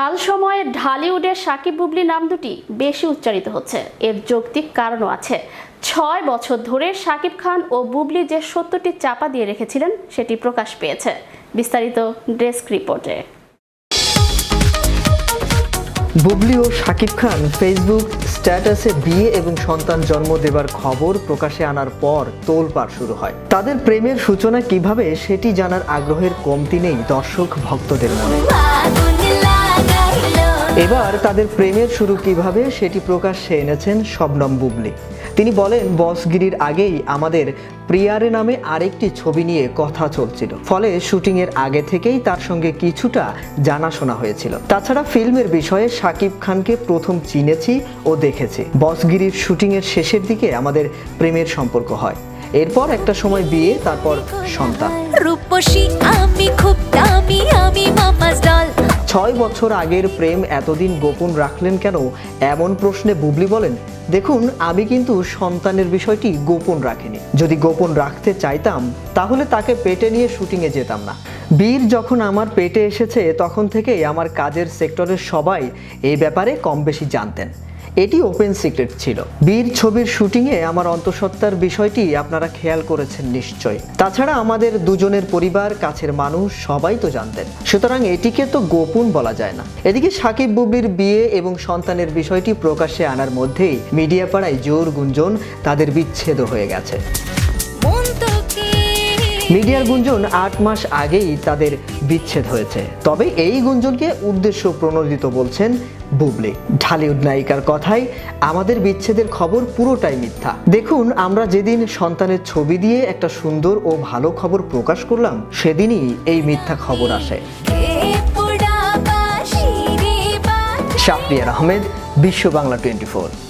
হাল সময়ে ঢালিউডের সাকিব বুবলি নাম দুটি বেশি উচ্চারিত হচ্ছে। এর যৌক্তিক কারণও আছে। ছয় বছর ধরে সাকিব খান ও বুবলি যে সত্যটি চাপা দিয়ে রেখেছিলেন, সেটি প্রকাশ পেয়েছে। বিস্তারিত ডেস্ক রিপোর্টে। বুবলি ও শাকিব খান ফেসবুক স্ট্যাটাসে বিয়ে এবং সন্তান জন্ম দেবার খবর প্রকাশে আনার পর তোলপাড় শুরু হয়। তাদের প্রেমের সূচনা কীভাবে, সেটি জানার আগ্রহের কমতি নেই দর্শক ভক্তদের মনে। এবার তাদের প্রেমের শুরু কীভাবে সেটি প্রকাশ্যে এনেছেন শবনম বুবলি। তিনি বলেন, বসগিরির আগেই আমাদের প্রিয়ারে নামে আরেকটি ছবি নিয়ে কথা চলছিল। ফলে শুটিং এর আগে থেকেই তার সঙ্গে কিছুটা জানাশোনা হয়েছিল। তাছাড়া ফিল্মের বিষয়ে শাকিব খানকে প্রথম চিনেছি ও দেখেছি। বসগিরির শুটিং এর শেষের দিকে আমাদের প্রেমের সম্পর্ক হয়। এরপর একটা সময় বিয়ে, তারপর সন্তান। রূপসী আমি খুব দামি। ছয় বছর আগের প্রেম এতদিন গোপন রাখলেন কেন? এমন প্রশ্নে বুবলি বলেন, দেখুন, আমি কিন্তু সন্তানের বিষয়টি গোপন রাখিনি। যদি গোপন রাখতে চাইতাম, তাহলে তাকে পেটে নিয়ে শুটিংয়ে যেতাম না। বীর যখন আমার পেটে এসেছে, তখন থেকেই আমার কাজের সেক্টরের সবাই এই ব্যাপারে কম বেশি জানতেন। এটি ওপেন সিক্রেট ছিল। বীর ছবির শুটিংয়ে আমার অন্তঃসত্ত্বার বিষয়টি আপনারা খেয়াল করেছেন নিশ্চয় তাছাড়া আমাদের দুজনের পরিবার কাছের মানুষ সবাই তো জানতেন। সুতরাং এটিকে তো গোপন বলা যায় না। এদিকে সাকিব বুবলির বিয়ে এবং সন্তানের বিষয়টি প্রকাশ্যে আনার মধ্যেই মিডিয়া পাড়ায় জোর গুঞ্জন তাদের বিচ্ছেদ হয়ে গেছে। মিডিয়ার গুঞ্জন আট মাস আগেই তাদের বিচ্ছেদ হয়েছে। তবে এই গুঞ্জনকে উদ্দেশ্য প্রণোদিত বলছেন বুবলি ঢালিউড নায়িকার কথাই আমাদের বিচ্ছেদের খবর পুরোটাই মিথ্যা। দেখুন আমরা যেদিন সন্তানের ছবি দিয়ে একটা সুন্দর ও ভালো খবর প্রকাশ করলাম সেদিনই এই মিথ্যা খবর আসে। শাহরিয়ার আহমেদ বিশ্ব বাংলা টোয়েন্টি ফোর।